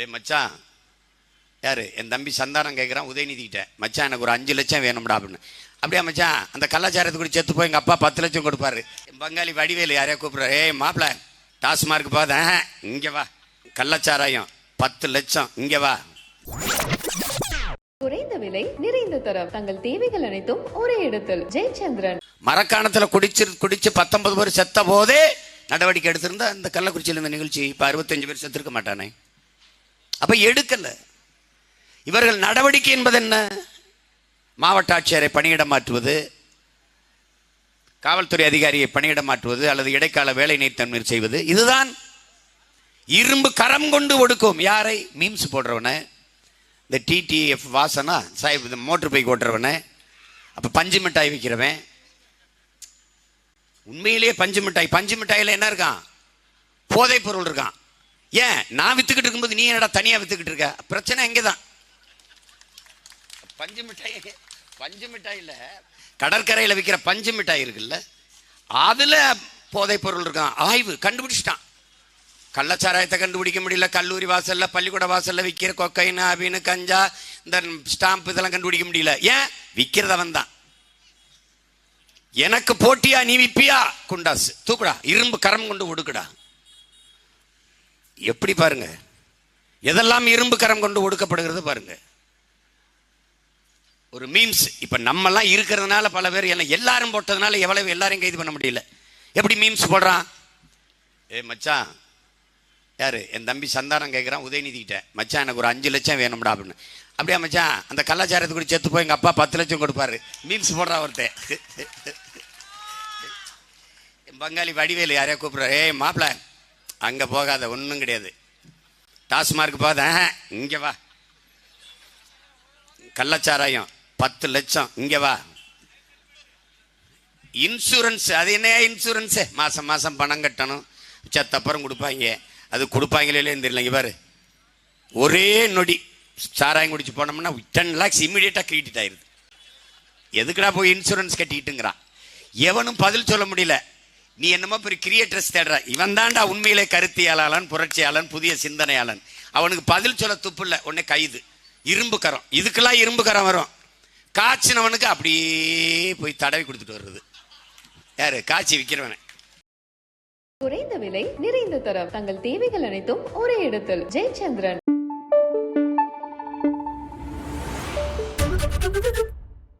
ஏ மச்சான். யாரு? என் தம்பி சந்தானம் கேட்குறான் உதயநிதி கிட்ட மச்சான் எனக்கு ஒரு அஞ்சு லட்சம் வேணும்டா அப்படின்னு. அப்படியா மச்சான்? அந்த கலாச்சாரத்துக்கு கூட செத்து போய் எங்கள் அப்பா பத்து லட்சம் கொடுப்பாரு. பங்காளி வடிவேலு யாரையா கூப்பிட்றாரு. ஏய் மாப்பிள டாஸ்மார்க் போதேன் இங்கே வா. கள்ளச்சாராயம் பத்து லட்சம் இங்கே வா. குறைந்த விலை நிறைந்த தரம். தங்கள் தேவைகள் அனைத்தும் ஒரே இடத்தில். ஜெயச்சந்திரன். மரக்காணத்துல குடிச்சு குடிச்சு பத்தொன்பது பேர் செத்த போதே நடவடிக்கை எடுத்திருந்தா இந்த கள்ளக்குறிச்சியில் இந்த நிகழ்ச்சி இப்போ அறுபத்தஞ்சு பேர் செத்துருக்க மாட்டானே. அப்ப எடுக்கல. இவர்கள் நடவடிக்கை என்பது என்ன? மாவட்ட ஆட்சியரை பணியிட மாற்றுவது காவல்துறை அதிகாரியை பணியிட மாற்றுவது அல்லது இடைக்கால வேலை நீத்தன்மை செய்வது இதுதான் இரும்பு கரம் கொண்டு ஒடுக்கும். யாரை? மீம்ஸ் போடுறவனை. இந்த டிடிஎஃப் வாசனா சாஹிப் இந்த மோட்டர் பைக் ஓட்டுறவனை. அப்போ பஞ்சு மிட்டாய் விற்கிறவன் உண்மையிலேயே பஞ்சு மிட்டாய். பஞ்சு மிட்டாயில் என்ன இருக்கான்? போதைப் பொருள் இருக்கான். ஏன்? நான் வித்துக்கிட்டு இருக்கும்போது நீ என்னடா தனியா வித்துக்கிட்டு இருக்க? பிரச்சனை எங்கே தான் பஞ்சு மிட்டாய் பஞ்சு மிட்டாயில கடற்கரையில் விற்கிற பஞ்சு மிட்டாய் இருக்குல்ல அதுல போதைப் பொருள் இருக்கான். ஆய்வு கண்டுபிடிச்சிட்டான். கள்ளச்சாராயத்தை கண்டுபிடிக்க முடியல. கல்லூரி வாசல்ல பள்ளிக்கூட வாசல்ல விற்கிற கொக்கைன்னு அபின்னு கஞ்சா இந்த ஸ்டாம்ப் இதெல்லாம் கண்டுபிடிக்க முடியல. ஏன்? விற்கிறதவன் தான். எனக்கு போட்டியா நீ விப்பியா? குண்டாஸ் தூக்குடா இரும்பு கரம் கொண்டு ஒடுக்குடா. எப்படி பாருங்க? எதெல்லாம் இரும்பு கரம் கொண்டு ஒடுக்கப்படுகிறது பாருங்க. ஒரு மீம்ஸ் இப்ப நம்மலாம் இருக்கிறதுனால பல பேர் என்ன எல்லாரும் போட்டதுனால எவ்வளவு எல்லாரையும் கைது பண்ண முடியல. எப்படி மீம்ஸ் போடுறான்? ஏ மச்சான் யாரு? என் தம்பி சந்தானம் கேட்குறான் உதயநிதி கிட்ட மச்சான் எனக்கு ஒரு அஞ்சு லட்சம் வேணும்டா அப்படின்னு. அப்படியே மச்சான்? அந்த கலாச்சாரத்தை கூட செத்து போய் எங்கள் அப்பா பத்து லட்சம் கொடுப்பாரு. மீம்ஸ் போடுறா ஒருத்தன் என் பங்காளி வடிவேலு யாரையா கூப்பிட்றாரு. ஏய் மாப்பிள அங்கே போகாத ஒன்றும் கிடையாது. டாஸ்மார்க் போதேன் இங்கே வா. கள்ளச்சாராயம் பத்து லட்சம் இங்கே வா. இன்சூரன்ஸ் அது என்ன இன்சூரன்ஸு மாதம் மாதம் பணம் கட்டணும். செத்தப்புறம் கொடுப்பாங்க. அது கொடுப்பாங்களே தெரியலங்க பாரு. ஒரே நொடி. சாராயம் குடிச்சு போனோம்னா டென் லேக்ஸ் இமீடியட்டாக கிரெடிட் ஆயிருது. எதுக்குடா போய் இன்சூரன்ஸ் கட்டிக்கிட்டுங்கிறான். எவனும் பதில் சொல்ல முடியல. நீ என்னமோ பெரிய கிரியேட்டர்ஸ் தேடுற. இவன் தாண்டா உண்மையிலே கருத்தியாளன் புரட்சியாளன் புதிய சிந்தனையாளன். அவனுக்கு பதில் சொல்ல துப்பு இல்லை உடனே கைது. இரும்பு கரம். இதுக்கெல்லாம் இரும்பு கரம் வரும். காய்ச்சினவனுக்கு அப்படியே போய் தடவி கொடுத்துட்டு வருது யாரு? காய்ச்சி விற்கிறவனே குறைந்த விலை நிறைந்த தரம். தங்கள் தேவைகள் அனைத்தும் ஒரே இடத்தில். ஜெயச்சந்திரன்.